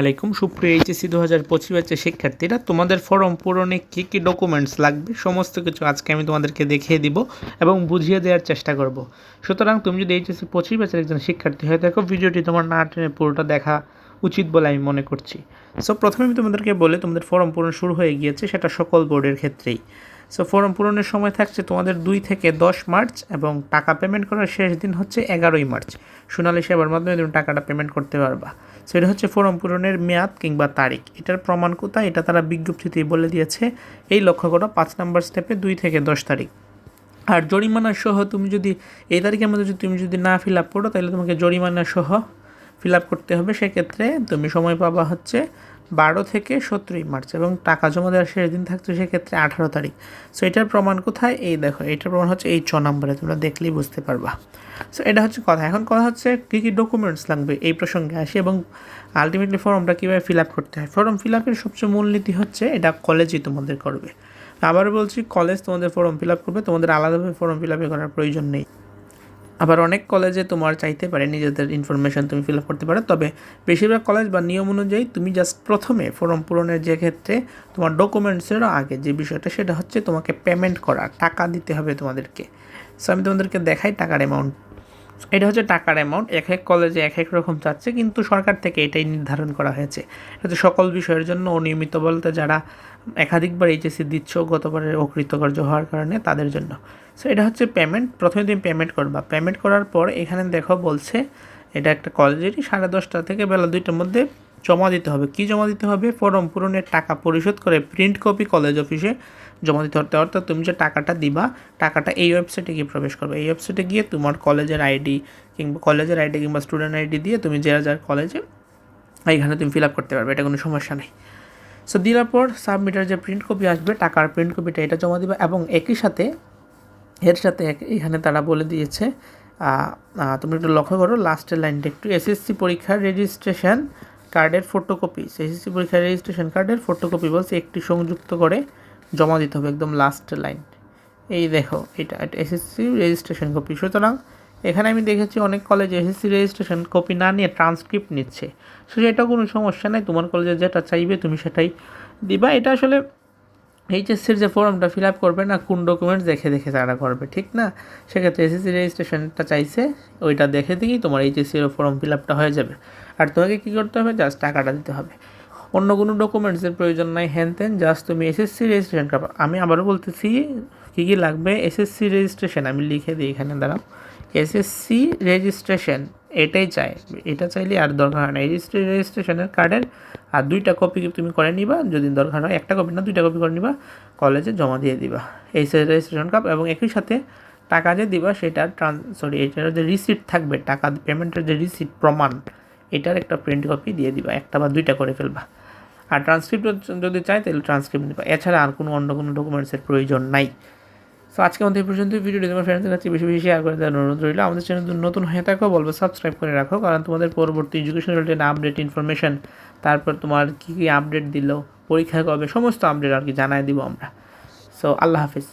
আলাইকুম। সুপ্রিয় এইচএসসি দু হাজার পঁচিশ ব্যাচের শিক্ষার্থীরা, তোমাদের ফর্ম পূরণে কী কী ডকুমেন্টস লাগবে, সমস্ত কিছু আজকে আমি তোমাদেরকে দেখিয়ে দিব এবং বুঝিয়ে দেওয়ার চেষ্টা করব। সুতরাং তুমি যদি এইচএসসি পঁচিশ ব্যাচের একজন শিক্ষার্থী হয়ে থাকো, ভিডিওটি তোমার না টেনে পুরোটা দেখা উচিত বলে আমি মনে করছি। সো প্রথমে আমি তোমাদেরকে বলে, তোমাদের ফর্ম পূরণ শুরু হয়ে গিয়েছে সেটা সকল বোর্ডের ক্ষেত্রেই। সো ফর্ম পূরণের সময় থাকছে তোমাদের দুই থেকে দশ মার্চ এবং টাকা পেমেন্ট করার শেষ দিন হচ্ছে এগারোই মার্চ। সোনালী সেবার মাধ্যমে তুমি টাকাটা পেমেন্ট করতে পারবা। সো এটা হচ্ছে ফর্ম পূরণের মেয়াদ কিংবা তারিখ। এটার প্রমাণ কোথায়? এটা তারা বিজ্ঞপ্তিতে বলে দিয়েছে। এই লক্ষ্য করো, পাঁচ নাম্বার স্টেপে দুই থেকে দশ তারিখ। আর জরিমানা সহ তুমি যদি, এই তারিখের মধ্যে যদি তুমি যদি না ফিল আপ করো, তাহলে তোমাকে জরিমানা সহ ফিল আপ করতে হবে, সেক্ষেত্রে তুমি সময় পাবা হচ্ছে বারো থেকে সতেরোই মার্চ এবং টাকা জমা দেওয়ার শেষ দিন থাকছে সেক্ষেত্রে আঠারো তারিখ। সো এটার প্রমাণ কোথায়? এই দেখো, এটার প্রমাণ হচ্ছে এই ছ নম্বরে, তোমরা দেখলেই বুঝতে পারবা। সো এটা হচ্ছে কথা। এখন কথা হচ্ছে কী কী ডকুমেন্টস লাগবে এই প্রসঙ্গে আসি এবং আলটিমেটলি ফর্মটা কীভাবে ফিল আপ করতে হয়। ফর্ম ফিল আপের সবচেয়ে মূলনীতি হচ্ছে এটা কলেজই তোমাদের করবে। আবার বলছি কলেজ তোমাদের ফর্ম ফিল আপ করবে, তোমাদের আলাদাভাবে ফর্ম ফিল আপে করার প্রয়োজন নেই। আবার অনেক কলেজে তোমার চাইতে পারে নিজেদের ইনফরমেশন তুমি ফিল আপ করতে পারো। তবে বেশিরভাগ কলেজ বা নিয়ম অনুযায়ী তুমি জাস্ট প্রথমে ফর্ম পূরণের যে ক্ষেত্রে তোমার ডকুমেন্টসেরও আগে যে বিষয়টা, সেটা হচ্ছে তোমাকে পেমেন্ট করা, টাকা দিতে হবে তোমাদেরকে। সো আমি তোমাদেরকে দেখাই টাকার অ্যামাউন্ট এটা হচ্ছে টাকার অ্যামাউন্ট এক এক কলেজে এক এক রকম চাচ্ছে, কিন্তু সরকার থেকে এটাই নির্ধারণ করা হয়েছে। এটা সকল বিষয়ের জন্য অনিয়মিত বলতে যারা একাধিকবার এইচএসসি দিচ্ছ, গতবারের অকৃতকার্য হওয়ার কারণে তাদের জন্য। সো এটা হচ্ছে পেমেন্ট প্রথমে তুমি পেমেন্ট করবা। পেমেন্ট করার পর এখানে দেখো বলছে, এটা একটা কলেজেরই সাড়ে দশটা থেকে বেলা দুইটার মধ্যে জমা দিতে হবে। কি জমা দিতে হবে? ফর্ম পূরণের টাকা পরিশোধ করে প্রিন্ট কপি কলেজ অফিসে জমা দিতে হবে। অর্থাৎ তুমি যে টাকাটা দিবা, টাকাটা এই ওয়েবসাইটে গিয়ে প্রবেশ করবে। এই ওয়েবসাইটে গিয়ে তোমার কলেজের আইডি কিংবা কলেজের আইডি কিংবা স্টুডেন্ট আইডি দিয়ে তুমি যারা যার কলেজে এইখানে তুমি ফিল আপ করতে পারবে। এটা কোনো সমস্যা নেই। সো দেওয়ার পর সাবমিটার যে প্রিন্ট কপি আসবে, টাকার প্রিন্ট কপিটা এটা জমা দিবে এবং একই সাথে, এর সাথে এখানে তারা বলে দিয়েছে তুমি একটু লক্ষ্য করো লাস্টের লাইনটা একটু এসএসসি পরীক্ষার রেজিস্ট্রেশন কার্ডের ফটোকপি এসএসসি পরীক্ষার রেজিস্ট্রেশন কার্ডের ফটোকপি বলছে একটি সংযুক্ত করে জমা দিতে হবে একদম লাস্ট লাইন এই দেখো, এটা এসএসসি রেজিস্ট্রেশন কপি সুতরাং এখানে আমি দেখেছি অনেক কলেজে এসএসসি রেজিস্ট্রেশন কপি না নিয়ে ট্রান্সক্রিপ্ট নিচ্ছে। সো এটা কোনো সমস্যা নেই, তোমার কলেজে যেটা চাইবে তুমি সেটাই দিবা। এটা আসলে এইচএসসির যে ফর্মটা ফিল আপ করবে না, কোন ডকুমেন্টস দেখে দেখে তারা করবে, ঠিক না? সেক্ষেত্রে এসএসসি রেজিস্ট্রেশনটা চাইছে, ওইটা দেখে দিয়েই তোমার এইচএসসির ফর্ম ফিল আপটা হয়ে যাবে। আর তোমাকে কী করতে হবে? জাস্ট টাকাটা দিতে হবে। অন্য কোনো ডকুমেন্টসের প্রয়োজন নাই, হ্যান তেন জাস্ট তুমি এসএসসি রেজিস্ট্রেশন আমি আবারও বলতেছি, কী কী লাগবে? এসএসসি রেজিস্ট্রেশন আমি লিখে দিই এখানে, দাঁড়াও। এসএসসি রেজিস্ট্রেশন এটাই চাই। এটা চাইলে আর দরকার হয় না। রেজিস্ট্রি রেজিস্ট্রেশনের কার্ডের আর দুইটা কপি তুমি করে নিবা, যদি দরকার হয়। একটা কপি না, দুইটা কপি করে নিবা কলেজে জমা দিয়ে দিবা। এই রেজিস্ট্রেশন কাপ এবং একই সাথে টাকা যে দিবা, সেটা ট্রান সরি এটার যে রিসিট থাকবে, টাকা পেমেন্টের যে রিসিট প্রমাণ, এটার একটা প্রিন্ট কপি দিয়ে দিবা। একটা বা দুইটা করে ফেলবা। আর ট্রান্সক্রিপ্ট যদি চাই, তাহলে ট্রান্সক্রিপ্ট দিবা এছাড়া আর কোনো অন্য কোনো ডকুমেন্টসের প্রয়োজন নাই। সো আজকে আমাদের পর্যন্ত ভিডিওটি তোমার ফ্রেন্ডসদের কাছে বেশি বেশি শেয়ার করে দেওয়ার অনুরোধ রইল। আমাদের চ্যানেল নতুন হয়ে থাকো, বলব সাবস্ক্রাইব করে রাখো, কারণ তোমাদের পরবর্তী এডুকেশন রিলেটেড আপডেট ইনফরমেশান তারপর তোমার কী কী আপডেট দিল, পরীক্ষা কবে, সমস্ত আপডেট আর কি জানাই দিব আমরা। সো আল্লাহ হাফিজ।